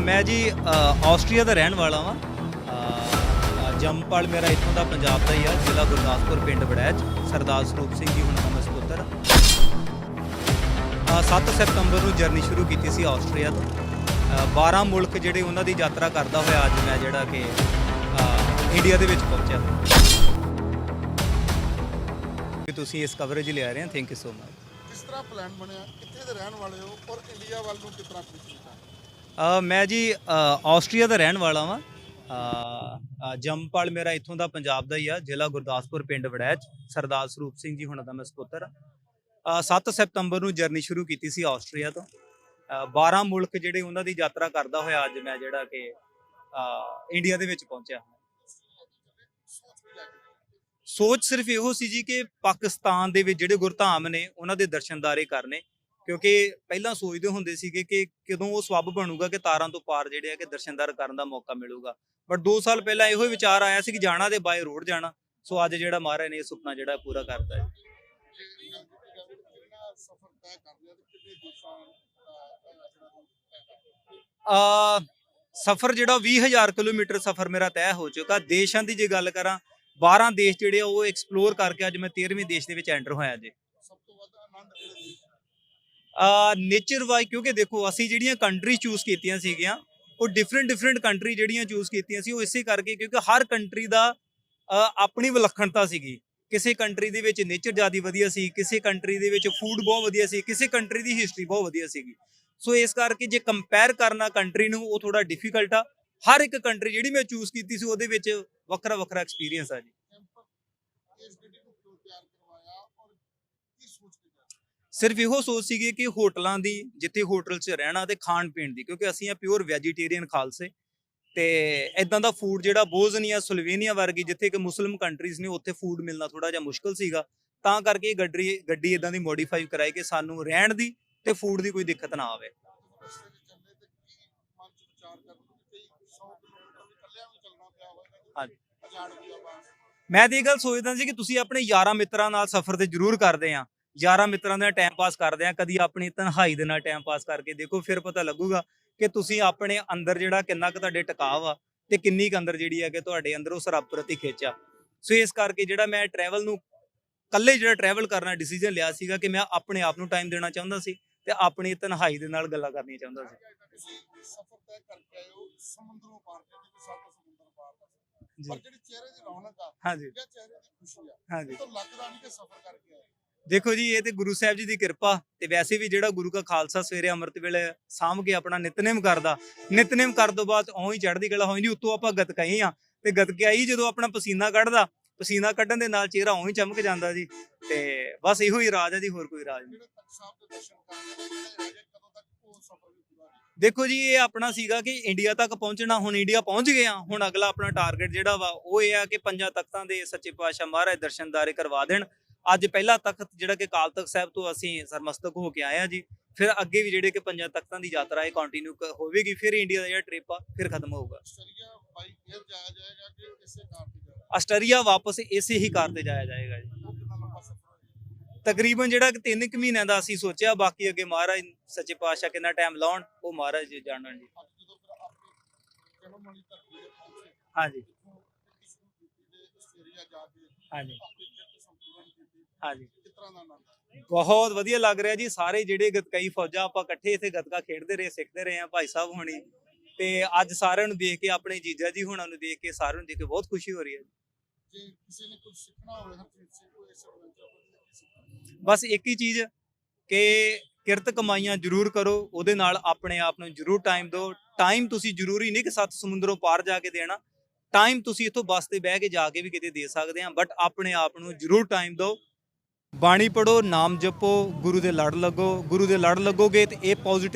ਮੈਂ ਜੀ ਆਸਟਰੀਆ ਦਾ ਰਹਿਣ ਵਾਲਾ ਹਾਂ ਜੰਮਪਲ ਮੇਰਾ ਇੱਥੋਂ ਦਾ ਪੰਜਾਬ ਦਾ ਹੀ ਆ ਜ਼ਿਲ੍ਹਾ ਗੁਰਦਾਸਪੁਰ ਪਿੰਡ ਵੜੈਚ। ਸਰਦਾਰ ਸਰੂਪ ਸਿੰਘ ਜੀ ਹੁਣ ਦਾ ਮੈਂ 7 ਸਤੰਬਰ ਨੂੰ ਜਰਨੀ ਸ਼ੁਰੂ ਕੀਤੀ ਸੀ ਆਸਟਰੀਆ ਤੋਂ। ਅ, 12 ਮੁਲਕ ਜਿਹੜੇ ਉਹਨਾਂ ਦੀ ਯਾਤਰਾ ਕਰਦਾ ਹੋਇਆ ਅੱਜ ਮੈਂ ਜਿਹੜਾ ਕਿ ਇੰਡੀਆ ਦੇ ਵਿੱਚ ਪਹੁੰਚਿਆ। ਤੁਸੀਂ ਇਸ ਕਵਰੇਜ ਲਿਆ ਰਹੇ ਹੋ ਥੈਂਕ ਯੂ ਸੋ ਮਚ ਕਿਸ ਤਰ੍ਹਾਂ ਪਲਾਨ ਬਣਿਆ? ਕਿੱਥੇ ਦੇ ਰਹਿਣ ਵਾਲੇ ਹੋ? ਔਰ ਇੰਡੀਆ ਵੱਲ ਨੂੰ ਕਿਸ ਤਰ੍ਹਾਂ ਪਹੁੰਚਣਾ ਅ, ਮੈਂ ਜੀ ਅ, ਆਸਟਰੀਆ ਦਾ ਰਹਿਣ ਵਾਲਾ ਵਾਂ। ਅ, ਅ, ਜੰਮਪਲ ਮੇਰਾ ਇੱਥੋਂ ਦਾ ਪੰਜਾਬ ਦਾ ਹੀ ਆ ਜ਼ਿਲ੍ਹਾ ਗੁਰਦਾਸਪੁਰ ਪਿੰਡ ਵੜੈਚ। ਸਰਦਾਰ ਸਰੂਪ ਸਿੰਘ ਜੀ ਹੁਣਾਂ ਦਾ ਮੈਂ ਸਪੁੱਤਰ ਆ। 7 ਸਤੰਬਰ ਨੂੰ ਜਰਨੀ ਸ਼ੁਰੂ ਕੀਤੀ ਸੀ ਆਸਟਰੀਆ ਤੋਂ। ਅ, 12 ਮੁਲਕ ਜਿਹੜੇ ਉਹਨਾਂ ਦੀ ਯਾਤਰਾ ਕਰਦਾ ਹੋਇਆ ਅੱਜ ਮੈਂ ਜਿਹੜਾ ਕਿ ਅ, ਇੰਡੀਆ ਦੇ ਵਿੱਚ ਪਹੁੰਚਿਆ ਹਾਂ ਸੋਚ ਸਿਰਫ ਇਹੋ ਸੀ ਜੀ ਕਿ ਪਾਕਿਸਤਾਨ ਦੇ ਵਿੱਚ ਜਿਹੜੇ ਗੁਰਧਾਮ ਨੇ ਉਹਨਾਂ ਦੇ ਦਰਸ਼ਨਦਾਰੇ ਕਰਨੇ। ਕਿਉਂਕਿ ਪਹਿਲਾਂ ਸੋਚਦੇ ਹੁੰਦੇ ਸੀਗੇ ਕਿ ਕਦੋਂ ਉਹ ਸਵੱਬ ਬਣੂਗਾ ਕਿ ਤਾਰਾਂ ਤੋਂ ਪਾਰ ਜਿਹੜੇ ਆ ਕਿ ਦਰਸ਼ਨਦਾਰ ਕਰਨ ਦਾ ਮੌਕਾ ਮਿਲੂਗਾ। ਬਟ 2 ਸਾਲ ਪਹਿਲਾਂ ਇਹੋ ਹੀ ਵਿਚਾਰ ਆਇਆ ਸੀ ਕਿ ਜਾਣਾ ਤੇ ਬਾਈ ਰੋਡ ਜਾਣਾ। ਸੋ ਅੱਜ ਜਿਹੜਾ ਮਹਾਰਾਜ ਨੇ ਇਹ ਸੁਪਨਾ ਜਿਹੜਾ ਪੂਰਾ ਕਰਤਾ ਹੈ। ਆ, ਸਫ਼ਰ ਜਿਹੜਾ 20000 ਕਿਲੋਮੀਟਰ ਸਫ਼ਰ ਮੇਰਾ ਤੈਅ ਹੋ ਚੁੱਕਾ। ਦੇਸ਼ਾਂ ਦੀ ਜੇ ਗੱਲ ਕਰਾਂ 12 ਦੇਸ਼ ਜਿਹੜੇ ਆ ਉਹ ਐਕਸਪਲੋਰ ਕਰਕੇ ਅੱਜ ਮੈਂ 13ਵੇਂ ਦੇਸ਼ ਦੇ ਵਿੱਚ ਐਂਟਰ ਹੋਇਆ ਜੀ। ਸਭ ਤੋਂ ਵੱਧ ਆਨੰਦ ਨੇਚਰ ਵਾਈ ਕਿਉਂਕਿ ਦੇਖੋ, ਅਸੀਂ ਜਿਹੜੀਆਂ ਕੰਟਰੀ ਚੂਜ਼ ਕੀਤੀਆਂ ਸੀਗੀਆਂ, ਉਹ ਡਿਫਰੈਂਟ ਡਿਫਰੈਂਟ ਕੰਟਰੀ ਜਿਹੜੀਆਂ ਚੂਜ਼ ਕੀਤੀਆਂ ਸੀ, ਉਹ ਇਸੇ ਕਰਕੇ ਕਿਉਂਕਿ ਹਰ ਕੰਟਰੀ ਦਾ ਆਪਣੀ ਵਿਲੱਖਣਤਾ ਸੀਗੀ। ਕਿਸੇ ਕੰਟਰੀ ਦੇ ਵਿੱਚ ਨੇਚਰ ਜ਼ਿਆਦਾ ਵਧੀਆ ਸੀ, ਕਿਸੇ ਕੰਟਰੀ ਦੇ ਵਿੱਚ ਫੂਡ ਬਹੁਤ ਵਧੀਆ ਸੀ, ਕਿਸੇ ਕੰਟਰੀ ਦੀ ਹਿਸਟਰੀ ਬਹੁਤ ਵਧੀਆ ਸੀਗੀ। ਸੋ ਇਸ ਕਰਕੇ ਜੇ ਕੰਪੇਅਰ ਕਰਨਾ ਕੰਟਰੀ ਨੂੰ, ਉਹ ਥੋੜਾ ਡਿਫਿਕਲਟ ਆ। ਹਰ ਇੱਕ ਕੰਟਰੀ ਜਿਹੜੀ ਮੈਂ ਚੂਜ਼ ਕੀਤੀ ਸੀ, ਉਹਦੇ ਵਿੱਚ ਵੱਖਰਾ ਵੱਖਰਾ ਐਕਸਪੀਰੀਅੰਸ ਆ ਜੀ ਕੈਂਪਰ ਇਸ ਗੱਡੀ ਨੂੰ ਕਿਉਂ ਤਿਆਰ ਕਰਵਾਇਆ ਔਰ ਕੀ ਸੋਚ ਕੇ ਤਿਆਰ ਸਿਰਫ ਇਹੋ ਸੋਚ ਸੀਗੀ ਕਿ ਹੋਟਲਾਂ ਦੀ, ਜਿੱਥੇ ਹੋਟਲ 'ਚ ਰਹਿਣਾ ਤੇ ਖਾਣ ਪੀਣ ਦੀ, ਕਿਉਂਕਿ ਅਸੀਂ ਆ ਪਿਓਰ ਵੈਜੀਟੇਰੀਅਨ ਖਾਲਸੇ। ਤੇ ਇਦਾਂ ਦਾ ਫੂਡ ਜਿਹੜਾ ਬੋਜ਼ਨੀਆ, ਸਲੋਵੇਨੀਆ ਵਰਗੀ ਜਿੱਥੇ ਕਿ ਮੁਸਲਿਮ ਕੰਟਰੀਜ਼ ਨੇ, ਉੱਥੇ ਫੂਡ ਮਿਲਣਾ ਥੋੜਾ ਜਿਹਾ ਮੁਸ਼ਕਲ ਸੀਗਾ। ਤਾਂ ਕਰਕੇ ਇਹ ਗੱਡੀ ਗੱਡੀ ਇਦਾਂ ਦੀ ਮੋਡੀਫਾਈ ਕਰਾਈ ਕਿ ਸਾਨੂੰ ਰਹਿਣ ਦੀ ਤੇ ਫੂਡ ਦੀ ਕੋਈ ਦਿੱਕਤ ਨਾ ਆਵੇ। ਹਾਂਜੀ। ਮੈਂ ਤੇ ਇਹ ਗੱਲ ਸੋਚਦਾ ਸੀ ਕਿ ਤੁਸੀਂ ਆਪਣੇ ਯਾਰਾਂ ਮਿੱਤਰਾਂ ਨਾਲ ਸਫ਼ਰ ਤੇ ਜ਼ਰੂਰ ਕਰਦੇ ਆ। ਯਾਰਾਂ ਮਿੱਤਰਾਂ ਨਾਲ ਟਾਈਮ ਪਾਸ ਕਰਦੇ ਆ ਕਦੀ ਆਪਣੀ ਤਨਹਾਈ ਦੇ ਨਾਲ ਟਾਈਮ ਪਾਸ ਕਰਕੇ ਦੇਖੋ ਫਿਰ ਪਤਾ ਲੱਗੂਗਾ ਕਿ ਤੁਸੀਂ ਆਪਣੇ ਅੰਦਰ ਜਿਹੜਾ ਕਿੰਨਾ ਕੁ ਤੁਹਾਡੇ ਟਿਕਾਵ ਆ ਤੇ ਕਿੰਨੀ ਕੁ ਅੰਦਰ ਜਿਹੜੀ ਹੈ ਕਿ ਤੁਹਾਡੇ ਅੰਦਰ ਉਸ ਰੱਬ ਪ੍ਰਤੀ ਖਿੱਚ ਸੋ ਇਸ ਕਰਕੇ ਜਿਹੜਾ ਮੈਂ ਟਰੈਵਲ ਨੂੰ ਕੱਲੇ ਜਿਹੜਾ ਟਰੈਵਲ ਕਰਨਾ ਡਿਸੀਜਨ ਲਿਆ ਸੀਗਾ ਕਿ ਮੈਂ ਆਪਣੇ ਆਪ ਨੂੰ ਟਾਈਮ ਦੇਣਾ ਚਾਹੁੰਦਾ ਸੀ ਤੇ ਆਪਣੀ ਤਨਹਾਈ ਦੇ ਨਾਲ ਗੱਲਾਂ ਕਰਨੀਆਂ ਚਾਹੁੰਦਾ ਸੀ। ਸਫ਼ਰ ਤੈਅ ਕਰਕੇ ਆਏ ਹੋ ਸਮੁੰਦਰੋਂ ਪਾਰ ਸੱਤ ਸਮੁੰਦਰ ਦਾ ਜਿਹੜੀ ਚਿਹਰੇ ਦੀ ਰੌਣਕ ਆ ਹਾਂਜੀ। ਚਿਹਰੇ ਦੀ ਖੁਸ਼ੀ ਆ ਹਾਂਜੀ। ਤਾਂ ਲੱਗਦਾ ਨਹੀਂ ਕਿ ਸਫ਼ਰ ਕਰਕੇ ਆਏ। ਦੇਖੋ ਜੀ ਇਹ ਤੇ ਗੁਰੂ ਸਾਹਿਬ ਜੀ ਦੀ ਕਿਰਪਾ ਤੇ ਵੈਸੇ ਵੀ ਜਿਹੜਾ ਗੁਰੂ ਕਾ ਖਾਲਸਾ ਸਵੇਰੇ ਅੰਮ੍ਰਿਤ ਵੇਲੇ ਸਾਂਭ ਕੇ ਆਪਣਾ ਨਿਤਨੇਮ ਕਰਦਾ ਨਿਤਨੇਮ ਕਰਨ ਤੋਂ ਬਾਅਦ ਉਹੀ ਚੜ੍ਹਦੀ ਕਲਾ ਹੋਈ ਨਹੀਂ ਉੱਤੋਂ ਆਪਾਂ ਗਤਕਾਈ ਆ ਤੇ ਗਤਕਾਈ ਜਦੋਂ ਆਪਣਾ ਪਸੀਨਾ ਕੱਢਦਾ ਪਸੀਨਾ ਕੱਢਣ ਦੇ ਨਾਲ ਚਿਹਰਾ ਉਹੀ ਚਮਕ ਜਾਂਦਾ ਜੀ ਤੇ ਬਸ ਇਹੋ ਹੀ ਰਾਜ ਹੈ ਜੀ ਹੋਰ ਕੋਈ ਰਾਜ ਦੇ ਨਹੀਂ ਦੇਖੋ ਜੀ ਇਹ ਆਪਣਾ ਸੀਗਾ ਕਿ ਇੰਡੀਆ ਤੱਕ ਪਹੁੰਚਣਾ ਹੁਣ ਇੰਡੀਆ ਪਹੁੰਚ ਗਏ ਆ ਹੁਣ ਅਗਲਾ ਆਪਣਾ ਟਾਰਗੇਟ ਜਿਹੜਾ ਵਾ ਉਹ ਇਹ ਆ ਕਿ ਪੰਜਾਂ ਤਖਤਾਂ ਦੇ ਸੱਚੇ ਪਾਤਸ਼ਾਹ ਮਹਾਰਾਜ ਦਰਸ਼ਨਦਾਰੇ ਕਰਵਾ ਦੇਣ। ਅੱਜ ਪਹਿਲਾ ਤਖਤ ਜਿਹੜਾ ਕਿ ਕਾਲ ਤਖਤ ਸਾਹਿਬ ਤੋਂ ਅਸੀਂ ਸਰਮਸਤਕ ਹੋ ਕੇ ਆਏ ਆ ਜੀ। ਫਿਰ ਅੱਗੇ ਵੀ ਜਿਹੜੇ ਕਿ ਪੰਜਾਂ ਤਖਤਾਂ ਦੀ ਯਾਤਰਾ ਇਹ ਕੰਟੀਨਿਊ ਹੋਵੇਗੀ ਫਿਰ ਇੰਡੀਆ ਦਾ ਜਿਹੜਾ ਟ੍ਰਿਪ ਆ ਫਿਰ ਖਤਮ ਹੋਊਗਾ। ਆਸਟ੍ਰੇਲੀਆ ਬਾਈ 에ਅਰ ਜਾਇਆ ਜਾਏਗਾ ਕਿ ਇਸੇ ਕਾਰ ਤੇ ਜਾਏਗਾ? ਆਸਟਰੀਆ ਵਾਪਸ ਇਸੇ ਹੀ ਕਾਰ ਤੇ ਜਾਇਆ ਜਾਏਗਾ ਜੀ। ਤਕਰੀਬਨ ਜਿਹੜਾ ਕਿ 3 ਕੁ ਮਹੀਨਿਆਂ ਦਾ ਅਸੀਂ ਸੋਚਿਆ ਬਾਕੀ ਅੱਗੇ ਮਹਾਰਾਜ ਸੱਚੇ ਪਾਤਸ਼ਾਹ ਕਿੰਨਾ ਟਾਈਮ ਲਾਉਣ ਉਹ ਮਹਾਰਾਜ ਜੀ ਜਾਣਨ ਜੀ। ਹਾਂਜੀ। ਹਾਂਜੀ। ਕਿਸ ਤਰ੍ਹਾਂ ਦਾ ਆਨੰਦ? ਬਹੁਤ ਵਧੀਆ ਲੱਗ ਰਿਹਾ ਜੀ। ਸਾਰੇ ਜਿਹੜੇ ਗਤਕਈ ਫੌਜਾਂ ਆਪਾਂ ਇਕੱਠੇ ਇੱਥੇ ਗਤਕਾ ਖੇਡਦੇ ਰਹੇ ਸਿੱਖਦੇ ਰਹੇ ਆ ਭਾਈ ਸਾਹਿਬ ਹੋਣੀ। ਤੇ ਅੱਜ ਸਾਰਿਆਂ ਨੂੰ ਦੇਖ ਕੇ ਆਪਣੇ ਜੀਜਾ ਜੀ ਹੁਣਾਂ ਨੂੰ ਦੇਖ ਕੇ ਸਾਰਿਆਂ ਨੂੰ ਦੇਖ ਕੇ ਬਹੁਤ ਖੁਸ਼ੀ ਹੋ ਰਹੀ ਹੈ। ਜੇ ਕਿਸੇ ਨੇ ਕੁਝ ਸਿੱਖਣਾ ਹੋਵੇ ਹਰਜੀਤ ਸਿੰਘ ਕੋਲ ਇਸ ਐਡਵੈਂਚਰ ਤੋਂ ਕੀ ਸਿੱਖਣਾ ਬਸ ਇੱਕ ਹੀ ਚੀਜ਼ ਕਿ ਕਿਰਤ ਕਮਾਈਆਂ ਜ਼ਰੂਰ ਕਰੋ ਉਹਦੇ ਨਾਲ ਆਪਣੇ ਆਪ ਨੂੰ ਜ਼ਰੂਰ ਟਾਈਮ ਦਿਓ। ਟਾਈਮ ਤੁਸੀਂ ਜ਼ਰੂਰੀ ਨਹੀਂ ਕਿ ਸੱਤ ਸਮੁੰਦਰੋਂ ਪਾਰ ਜਾ ਕੇ ਦੇਣਾ। ਟਾਈਮ ਤੁਸੀਂ ਇੱਥੋਂ ਬੱਸ ਤੇ ਬਹਿ ਕੇ ਜਾ ਕੇ ਵੀ ਕਿਤੇ ਦੇ ਸਕਦੇ ਆ ਬਟ ਆਪਣੇ ਆਪ ਨੂੰ ਜ਼ਰੂਰ ਟਾਈਮ ਦਿਓ। ਬਾਣੀ ਪੜੋ ਨਾਮ ਜਪੋ, ਗੁਰੂ ਦੇ ਲੜ ਲੱਗੋ, ਗੁਰੂ ਦੇ ਲੜ ਲੱਗੋਗੇ ਤੇ ਇਹ ਪੋਜ਼ਿਟਿਵ